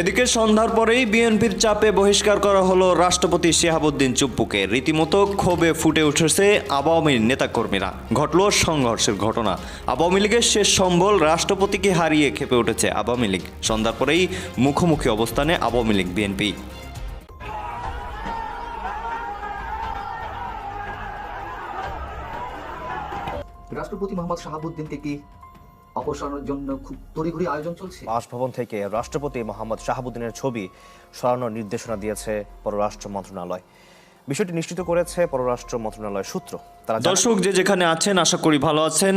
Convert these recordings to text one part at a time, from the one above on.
এদিকে সন্ধ্যার পরেই বিএনপির চাপে বহিষ্কার করা হলো রাষ্ট্রপতি শিহাবুদ্দিন চুপ্পুকে। রীতিমতো ক্ষোভে ফুটে উঠেছে আওয়ামী নেতাকর্মীরা। ঘটল সংঘর্ষের ঘটনা। আওয়ামী লীগের শেষ সম্বল রাষ্ট্রপতিকে হারিয়ে খেপে উঠেছে আওয়ামী লীগ। সন্ধ্যার পরেই মুখোমুখি অবস্থানে আওয়ামী লীগ বিএনপি। রাষ্ট্রপতি মোহাম্মদ শাহাবুদ্দিনকে কি অপসারণের জন্য খুব তড়িঘড়ি আয়োজন চলছে। বাসভবন থেকে রাষ্ট্রপতি মোহাম্মদ শাহাবুদ্দিনের ছবি সরানোর নির্দেশনা দিয়েছে পররাষ্ট্র মন্ত্রণালয়। বিষয়টি নিশ্চিত করেছে পররাষ্ট্র মন্ত্রণালয় সূত্র। তারা দর্শক, যে যেখানে আছেন, আশা করি ভালো আছেন।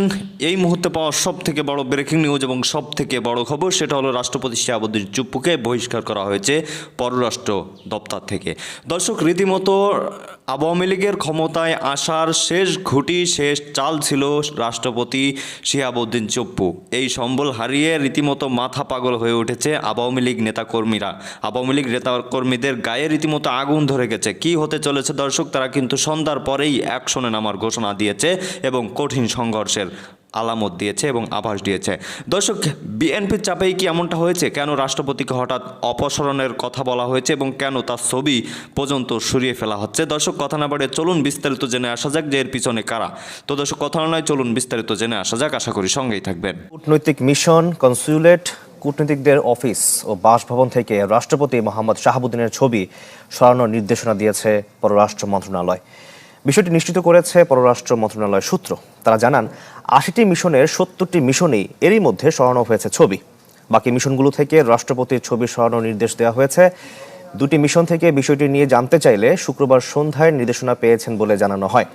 এই মুহূর্তে পাওয়া সব থেকে বড় ব্রেকিং নিউজ এবং সব থেকে বড় খবর, সেটা হলো রাষ্ট্রপতি শিয়াবুদ্দিন চুপ্পুকে বহিষ্কার করা হয়েছে পররাষ্ট্র দপ্তর থেকে। দর্শক, রীতিমতো আওয়ামী লীগের ক্ষমতায় আসার শেষ ঘুটি, শেষ চাল ছিল রাষ্ট্রপতি শিহাবুদ্দিন চুপ্পু। এই সম্বল হারিয়ে রীতিমতো মাথা পাগল হয়ে উঠেছে আওয়ামী লীগ নেতাকর্মীরা। আওয়ামী লীগ নেতাকর্মীদের গায়ে রীতিমতো আগুন ধরে গেছে। কি হতে চলেছে দর্শক, তারা কিন্তু সন্ধ্যার পরেই অ্যাকশনে নামার ঘোষণা দিয়েছে এবং কঠিন সংঘর্ষের আলামত দিয়েছে এবং আভাস দিয়েছে। দর্শক বিএনপির চাপেই কি এমনটা হয়েছে? কেন রাষ্ট্রপতিকে হঠাৎ অপসারণের কথা বলা হয়েছে এবং কেন তার ছবি পর্যন্ত সরিয়ে ফেলা হচ্ছে? দর্শক, কথা না বাড়ে চলুন বিস্তারিত জেনে আসা যাক যে এর পিছনে কারা। তো দর্শক, কথা না নয় চলুন বিস্তারিত জেনে আসা যাক। আশা করি সঙ্গেই থাকবেন। কূটনৈতিক মিশন, কনসুলেট, কূটনীতিকদের অফিস ও বাসভবন থেকে রাষ্ট্রপতি মোহাম্মদ শাহাবুদ্দিনের ছবি সরানোর নির্দেশনা দিয়েছে পররাষ্ট্র মন্ত্রণালয়। বিষয়টি নিশ্চিত করেছে পররাষ্ট্র মন্ত্রণালয় সূত্র। তারা জানান, আশিটি মিশনের সত্তরটি মিশনেই এরই মধ্যে সরানো হয়েছে ছবি। বাকি মিশনগুলো থেকে রাষ্ট্রপতির ছবি সরানোর নির্দেশ দেওয়া হয়েছে। দুটি মিশন থেকে বিষয়টি নিয়ে জানতে চাইলে শুক্রবার সন্ধ্যায় নির্দেশনা পেয়েছেন বলে জানানো হয়।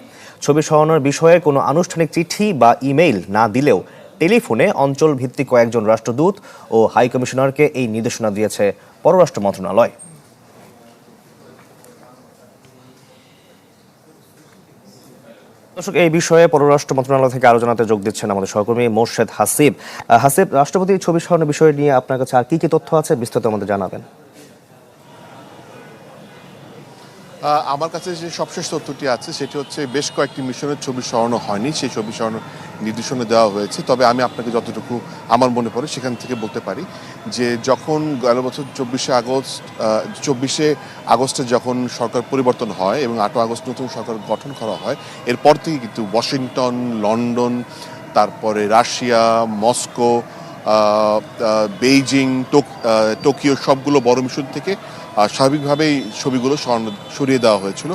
ছবি সরানোর বিষয়ে কোনো আনুষ্ঠানিক চিঠি বা ইমেইল না দিলেও টেলিফোনে অঞ্চল ভিত্তিক কয়েকজন রাষ্ট্রদূত ও হাইকমিশনারকে এই নির্দেশনা দিয়েছে পররাষ্ট্র মন্ত্রণালয়। দর্শক, এই বিষয়ে পররাষ্ট্র মন্ত্রণালয় থেকে আলোচনাতে যোগ দিচ্ছেন আমাদের সহকর্মী মোর্শেদ হাসিব। হাসিব রাষ্ট্রপতির ছবি সরানোর বিষয় নিয়ে আপনার কাছে আর কি কি তথ্য আছে বিস্তারিত আমাদের জানাবেন। আমার কাছে যে সবশেষ তথ্যটি আছে, সেটি হচ্ছে বেশ কয়েকটি মিশনের ছবি সরানো হয়নি। সেই ছবি সরানোর নির্দেশনা দেওয়া হয়েছে, তবে আমি আপনাকে যতটুকু আমার মনে পড়ে সেখান থেকে বলতে পারি যে যখন গেল বছর চব্বিশে আগস্ট চব্বিশে আগস্টে যখন সরকার পরিবর্তন হয় এবং আটও আগস্ট নতুন সরকার গঠন করা হয়, এরপর থেকে কিন্তু ওয়াশিংটন, লন্ডন, তারপরে রাশিয়া, মস্কো বেইজিং, টোক- টোকিও সবগুলো বড় মিশন থেকে স্বাভাবিকভাবেই ছবিগুলো সরিয়ে দেওয়া হয়েছিল।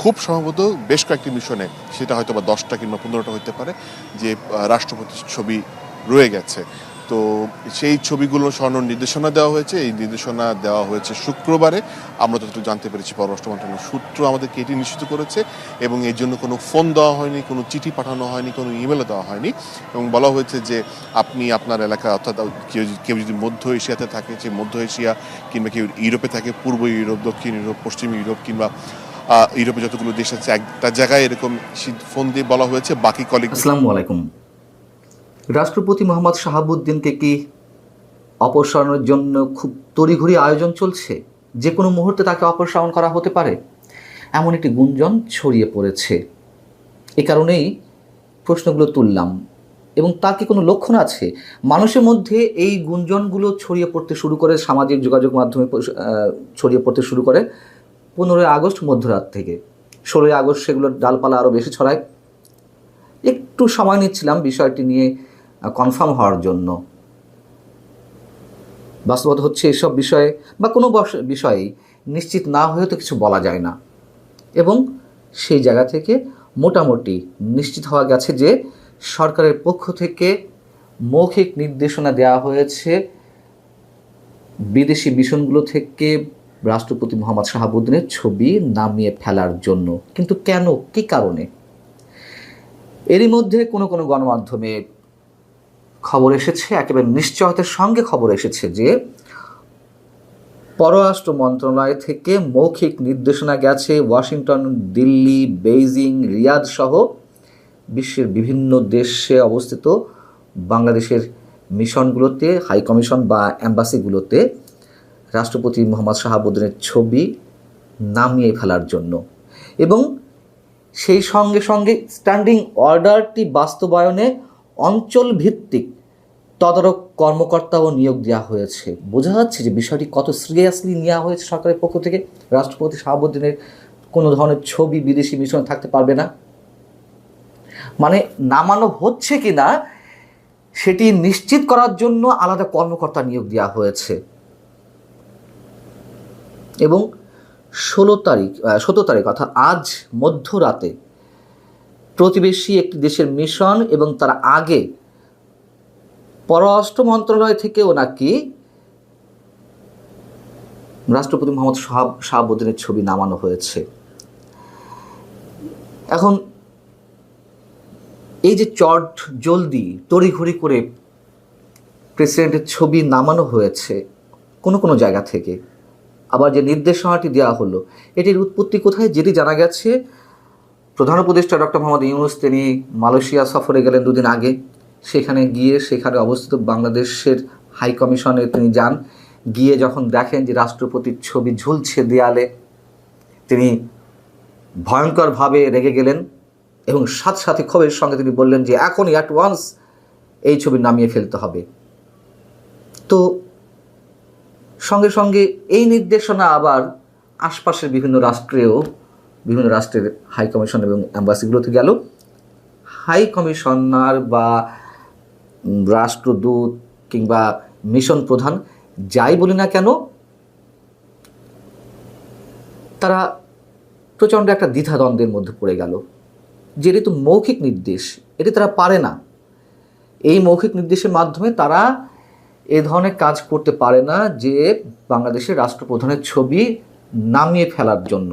খুব সম্ভবত বেশ কয়েকটি মিশনে, সেটা হয়তো বা দশটা কিংবা পনেরোটা হতে পারে, যে রাষ্ট্রপতির ছবি রয়ে গেছে। তো সেই ছবিগুলো সরানোর নির্দেশনা দেওয়া হয়েছে। এই নির্দেশনা দেওয়া হয়েছে শুক্রবারে। আমরা যতটুকু জানতে পেরেছি, পররাষ্ট্র মন্ত্রণালয়ের সূত্র আমাদেরকে এটি নিশ্চিত করেছে এবং এর জন্য কোনো ফোন দেওয়া হয়নি, কোনো চিঠি পাঠানো হয়নি, কোনো ইমেলও দেওয়া হয়নি এবং বলা হয়েছে যে, আপনি আপনার এলাকা অর্থাৎ কেউ কেউ যদি মধ্য এশিয়াতে থাকে যে মধ্য এশিয়া কিংবা কেউ ইউরোপে থাকে, পূর্ব ইউরোপ, দক্ষিণ ইউরোপ, পশ্চিম ইউরোপ কিংবা ইউরোপে যতগুলো দেশ আছে একটা জায়গায় এরকম ফোন দিয়ে বলা হয়েছে, বাকি কলিগ আসসালামু আলাইকুম। রাষ্ট্রপতি মোহাম্মদ শাহাবুদ্দিনকে কি অপসারণের জন্য খুব তড়িঘড়ি আয়োজন চলছে? যে কোনো মুহূর্তে তাকে অপসারণ করা হতে পারে। এমন একটি গুঞ্জন ছড়িয়ে পড়েছে। এ কারণেই প্রশ্নগুলো তুললাম। এবং তার কি কোনো লক্ষণ আছে? মানুষের মধ্যে এই গুঞ্জনগুলো ছড়িয়ে পড়তে শুরু করে, সামাজিক যোগাযোগ মাধ্যমে ছড়িয়ে পড়তে শুরু করে। পনেরোই আগস্ট মধ্যরাত থেকে। ষোলোই আগস্ট সেগুলোর ডালপালা আরও বেশি ছড়ায়। একটু সময় নিচ্ছিলাম বিষয়টি নিয়ে কনফার্ম হওয়ার জন্য। বাস্তবতা হচ্ছে এসব বিষয়ে বা কোনো বিষয়েই নিশ্চিত না হয়ে তো কিছু বলা যায় না। এবং সেই জায়গা থেকে মোটামুটি নিশ্চিত হওয়া গেছে যে সরকারের পক্ষ থেকে মৌখিক নির্দেশনা দেওয়া হয়েছে। বিদেশি মিশনগুলো থেকে রাষ্ট্রপতি মোহাম্মদ শাহাবুদ্দিনের ছবি নামিয়ে ফেলার জন্য। কিন্তু কেন? কী কারণে? এরই মধ্যে কোনো কোনো গণমাধ্যমে খবর এসেছে, একেবারে নিশ্চয়তার সঙ্গে খবর এসেছে যে পররাষ্ট্র মন্ত্রণালয় থেকে মৌখিক নির্দেশনা গেছে, ওয়াশিংটন, দিল্লি, বেইজিং, রিয়াদ সহ বিশ্বের বিভিন্ন দেশে অবস্থিত বাংলাদেশের মিশনগুলোতে, হাই কমিশন বা অ্যাম্বাসিগুলোতে রাষ্ট্রপতি মোহাম্মদ শাহাবুদ্দিনের ছবি নামিয়ে ফেলার জন্য। এবং সেই সঙ্গে সঙ্গে স্ট্যান্ডিং অর্ডারটি বাস্তবায়নে অঞ্চল ভিত্তিক তদারক কর্মকর্তাও নিয়োগ দেওয়া হয়েছে। বোঝা যাচ্ছে যে বিষয়টি কত সিরিয়াসলি নেওয়া হয়েছে সরকারের পক্ষ থেকে। রাষ্ট্রপতি শাহাবুদ্দিনের কোনো ধরনের ছবি বিদেশি মিশনে থাকতে পারবে না। মানে নামানো হচ্ছে কি না সেটি নিশ্চিত করার জন্য আলাদা কর্মকর্তা নিয়োগ দেওয়া হয়েছে। এবং ষোলো তারিখ সতেরো তারিখ অর্থাৎ আজ মধ্যরাতে প্রতিবেশী একটি দেশের মিশন এবং তার আগে পররাষ্ট্র মন্ত্রণালয় থেকেও নাকি রাষ্ট্রপতি মোহাম্মদ শাহাব শাহাবুদ্দিনের ছবি নামানো হয়েছে। এখন এই যে চট জলদি, তড়িঘড়ি করে প্রেসিডেন্টের ছবি নামানো হয়েছে, কোনো কোনো জায়গা থেকে আবার যে নির্দেশনাটি দেওয়া হলো, এটির উৎপত্তি কোথায় যেটি জানা গেছে? প্রধান উপদেষ্টা ডক্টর মোহাম্মদ ইউনুস, তিনি মালয়েশিয়া সফরে গেলেন দুদিন আগে। সেখানে গিয়ে সেখানে অবস্থিত বাংলাদেশের হাই কমিশনে তিনি যান। গিয়ে যখন দেখেন যে রাষ্ট্রপতির ছবি ঝুলছে দেয়ালে, তিনি ভয়ঙ্করভাবে রেগে গেলেন এবং সাথে সাথে ক্ষোভের সঙ্গে তিনি বললেন যে এখনই অ্যাট ওয়ান্স এই ছবি নামিয়ে ফেলতে হবে। তো সঙ্গে সঙ্গে এই নির্দেশনা আবার আশপাশের বিভিন্ন রাষ্ট্রেও, বিভিন্ন রাষ্ট্রের হাই কমিশন এবং অ্যাম্বাসিগুলোতে গেল। হাই কমিশনার বা রাষ্ট্রদূত কিংবা মিশন প্রধান যাই বলি না কেন, তারা প্রচণ্ড একটা দ্বিধাদ্বন্দ্বের মধ্যে পড়ে গেল। যে তো মৌখিক নির্দেশ, এটি তারা পারে না। এই মৌখিক নির্দেশের মাধ্যমে তারা এ ধরনের কাজ করতে পারে না যে বাংলাদেশের রাষ্ট্রপ্রধানের ছবি নামিয়ে ফেলার জন্য।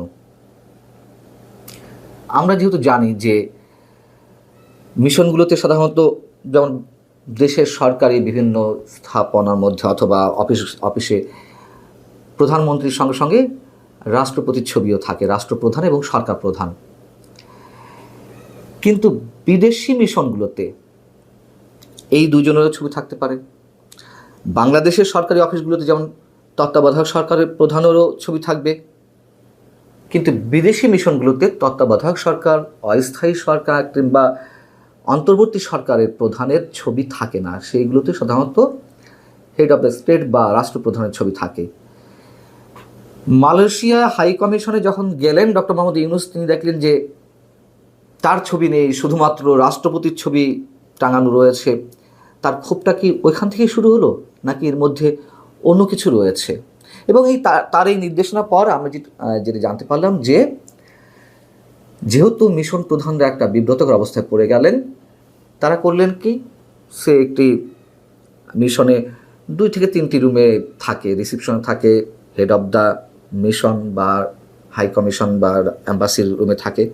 আমরা যেহেতু জানি যে মিশনগুলোতে সাধারণত যেমন দেশের সরকারি বিভিন্ন স্থাপনার মধ্যে অথবা অফিস, অফিসে প্রধানমন্ত্রীর সঙ্গে সঙ্গে রাষ্ট্রপতির ছবিও থাকে, রাষ্ট্রপ্রধান এবং সরকার প্রধান। কিন্তু বিদেশি মিশনগুলোতে এই দুজনেরও ছবি থাকতে পারে। বাংলাদেশের সরকারি অফিসগুলোতে যেমন তত্ত্বাবধায়ক সরকারের প্রধানেরও ছবি থাকবে, কিন্তু বিদেশি মিশনগুলোতে তত্ত্বাবধায়ক সরকার, অস্থায়ী সরকার কিংবা অন্তর্বর্তী সরকারের প্রধানের ছবি থাকে না। সেইগুলোতে সাধারণত হেড অফ দ্য স্টেট বা রাষ্ট্রপ্রধানের ছবি থাকে। মালয়েশিয়া হাই কমিশনে যখন গেলেন, ডক্টর মোহাম্মদ ইউনুস, তিনি দেখলেন যে তার ছবি নেই, শুধুমাত্র রাষ্ট্রপতির ছবি টাঙানো রয়েছে। তার ক্ষোভটা কি ওইখান থেকেই শুরু হলো? নাকি এর মধ্যে অন্য কিছু রয়েছে? এবং এই তার- এই নির্দেশনা পর আমরা যেটা জানতে পারলাম যে, যেহেতু মিশন প্রধানরা একটা বিব্রতকর অবস্থায় পড়ে গেলেন, তারা করলেন কি? সে একটি মিশনে দুই থেকে তিনটি রুমে থাকে, রিসিপশনে থাকে হেড অফ দ্য মিশন বা হাই কমিশন বা অ্যাম্বাসির রুমে থাকে।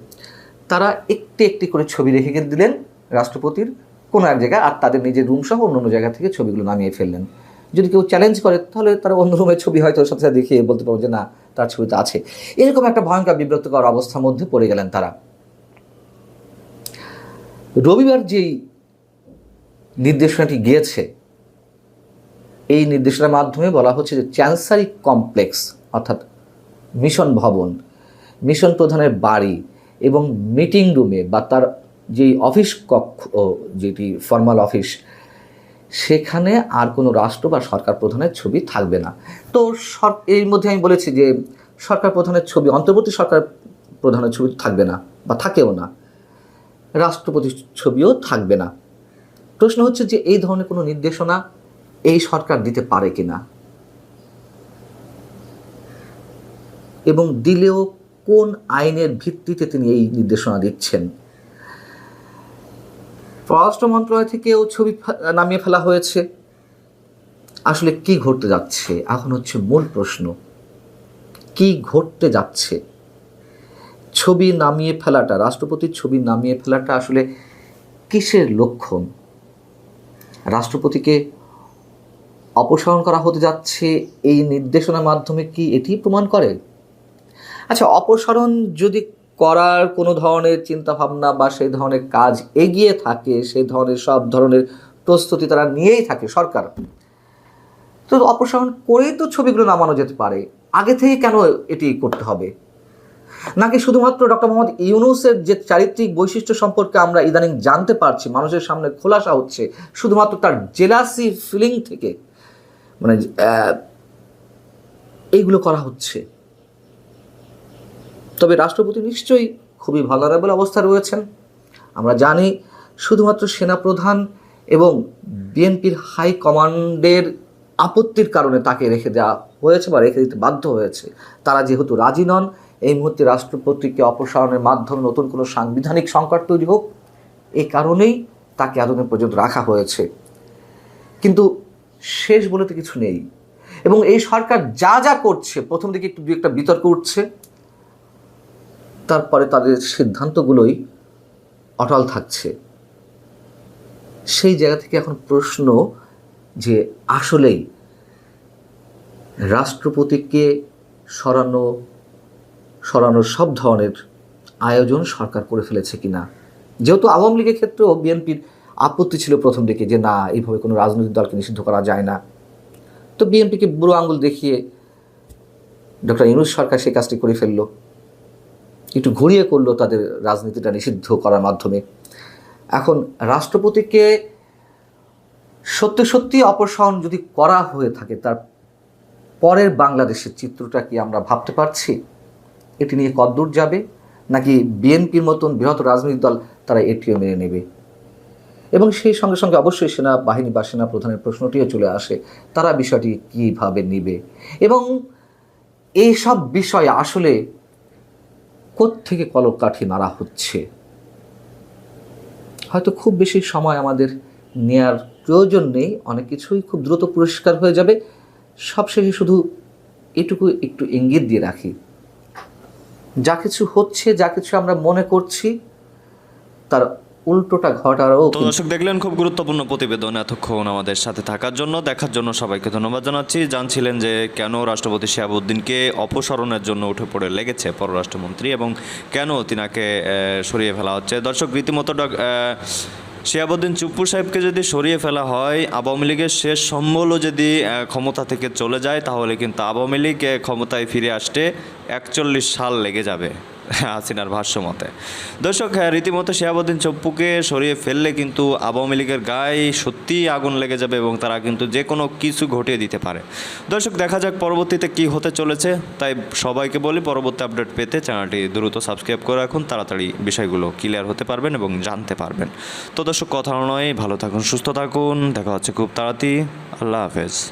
তারা একটি একটি করে ছবি রেখে দিলেন রাষ্ট্রপতির। কোনো এক জায়গায় আর তাদের নিজের রুম সহ অন্য জায়গা থেকে ছবিগুলো নামিয়ে ফেললেন। যদি কেউ চ্যালেঞ্জ করে, তাহলে তারা অন্য রুমের ছবি হয়তো সাথে সাথে দেখিয়ে বলতে পারব যে, না, তার ছবিতে আছে। এরকম একটা ভয়ঙ্কর, বিব্রতকর অবস্থার মধ্যে পড়ে গেলেন তারা। রবিবার যেই নির্দেশনাটি গিয়েছে, এই নির্দেশনার মাধ্যমে বলা হচ্ছে যে চ্যান্সারি কমপ্লেক্স অর্থাৎ মিশন ভবন মিশন প্রধানের বাড়ি এবং মিটিং রুমে বা তার যেই অফিস কক্ষ যেটি ফর্মাল অফিস সেখানে আর কোনো রাষ্ট্র বা সরকার প্রধানের ছবি থাকবে না। তো সর, এর মধ্যে আমি বলেছি যে সরকার প্রধানের ছবি, অন্তর্বর্তী সরকার প্রধানের ছবি থাকবে না বা থাকেও না। রাষ্ট্রপতির ছবিও থাকবে না। প্রশ্ন হচ্ছে যে এই ধরনের কোনো নির্দেশনা এই সরকার দিতে পারে কি না এবং দিলেও কোন আইনের ভিত্তিতে তিনি এই নির্দেশনা দিচ্ছেন? পররাষ্ট্র মন্ত্রণালয় থেকেও ছবি নামিয়ে ফেলা হয়েছে। আসলে কি ঘটতে যাচ্ছে? এখন হচ্ছে মূল প্রশ্ন। কি ঘটতে যাচ্ছে? ছবি নামিয়ে ফেলাটা, রাষ্ট্রপতির ছবি নামিয়ে ফেলাটা আসলে কিসের লক্ষণ? রাষ্ট্রপতিকে অপসারণ করা হতে যাচ্ছে এই নির্দেশনার মাধ্যমে কি এটি প্রমাণ করে? আচ্ছা অপসারণ যদি করার কোনো ধরনের চিন্তাভাবনা বা সেই ধরনের কাজ এগিয়ে থাকে, সেই ধরনের সব ধরনের প্রস্তুতি তারা নিয়েই থাকে সরকার। তো অপসারণ করেই তো ছবিগুলো নামানো যেতে পারে। আগে থেকে কেন এটি করতে হবে? নাকি শুধুমাত্র ডক্টর মোহাম্মদ ইউনুসের যে চারিত্রিক বৈশিষ্ট্য সম্পর্কে আমরা ইদানিং জানতে পারছি, মানুষের সামনে খোলাসা হচ্ছে, শুধুমাত্র তার জেলাসি ফিলিং থেকে? মানে এইগুলো করা হচ্ছে। রাষ্ট্রপতি নিশ্চয়ই খুবই ভালারেবল অবস্থায় রয়েছেন। আমরা জানি শুধুমাত্র সেনাপ্রধান এবং বিএনপির হাই কমান্ডের আপত্তির কারণে তাকে রেখে দেওয়া হয়েছে বা রেখে দিতে বাধ্য হয়েছে। তারা যেহেতু রাজি নন, এই মুহূর্তে রাষ্ট্রপতিকে অপসারণের মাধ্যমে নতুন কোনো সাংবিধানিক সংকট তৈরি হোক এই কারণেই তাকে এতদিন পর্যন্ত রাখা হয়েছে। কিন্তু শেষ বলে তো কিছু নেই। এবং এই সরকার যা যা করছে, প্রথম দিকে একটু দু একটা বিতর্ক উঠছে। তারপরে তাদের সিদ্ধান্তগুলোই অটল থাকছে। সেই জায়গা থেকে এখন প্রশ্ন যে আসলেই রাষ্ট্রপতিকে সরানো, সরানোর সব ধরনের আয়োজন সরকার করে ফেলেছে কিনা? যেহেতু আওয়ামী লীগের ক্ষেত্রেও বিএনপির আপত্তি ছিল প্রথম দিকে যে না, এইভাবে কোনো রাজনৈতিক দলকে নিষিদ্ধ করা যায় না। তো বিএনপিকে বুড়ো আঙুল দেখিয়ে ডক্টর ইউনুস সরকার সেই কাজটি করে ফেলল। একটু ঘুরিয়ে করল তাদের রাজনীতিটা নিষিদ্ধ করার মাধ্যমে। এখন রাষ্ট্রপতিকে সত্যি সত্যি অপসারণ যদি করা হয়ে থাকে, তার পরের বাংলাদেশের চিত্রটা কি আমরা ভাবতে পারছি? এটি নিয়ে কদ্দূর যাবে? নাকি বিএনপির মতন বৃহৎ রাজনৈতিক দল তারা এটিও মেনে নেবে? এবং সেই সঙ্গে সঙ্গে অবশ্যই সেনা বাহিনী বা সেনা প্রধানের প্রশ্নটিও চলে আসে, তারা বিষয়টি কীভাবে নেবে? এবং এইসব বিষয় আসলে থেকে কলকাঠি নাড়া হচ্ছে? হয়তো খুব বেশি সময় আমাদের নেয়ার প্রয়োজন নেই, অনেক কিছুই খুব দ্রুত পুরস্কার হয়ে যাবে। সবশেষে শুধু এটুকু একটু ইঙ্গিত দিয়ে রাখি। যা কিছু হচ্ছে, যা কিছু আমরা মনে করছি, তার উল্টোটা ঘটারও তো দর্শক দেখলেন খুব গুরুত্বপূর্ণ প্রতিবেদন এতক্ষণ আমাদের সাথে থাকার জন্য। দেখার জন্য সবাইকে ধন্যবাদ জানাচ্ছি। জানছিলেন যে কেন রাষ্ট্রপতি শিয়াবুদ্দিনকে অপসারণের জন্য উঠে পড়ে লেগেছে পররাষ্ট্রমন্ত্রী এবং কেন তিনাকে সরিয়ে ফেলা হচ্ছে। দর্শক রীতিমতো শিয়াবুদ্দিন চুপ্পু সাহেবকে যদি সরিয়ে ফেলা হয় আওয়ামী লীগের শেষ সম্বলও যদি ক্ষমতা থেকে চলে যায় তাহলে কিন্তু আওয়ামী লীগ ক্ষমতায় ফিরে আসতে একচল্লিশ সাল লেগে যাবে। হাসিনার ভাষ্য মতে। দর্শক হ্যাঁ, রীতিমতো শিয়াবুদ্দিন চপ্পুকে সরিয়ে ফেললে কিন্তু আওয়ামী লীগের গায়ে সত্যিই আগুন লেগে যাবে এবং তারা কিন্তু যে কোনো কিছু ঘটিয়ে দিতে পারে। দর্শক দেখা যাক পরবর্তীতে কি হতে চলেছে। তাই সবাইকে বলি পরবর্তী আপডেট পেতে চ্যানেলটি দ্রুত সাবস্ক্রাইব করে রাখুন। তাড়াতাড়ি বিষয়গুলো ক্লিয়ার হতে পারবেন এবং জানতে পারবেন। তো দর্শক কথা নয়। ভালো থাকুন সুস্থ থাকুন। দেখা হচ্ছে খুব তাড়াতাড়ি। আল্লাহ হাফেজ।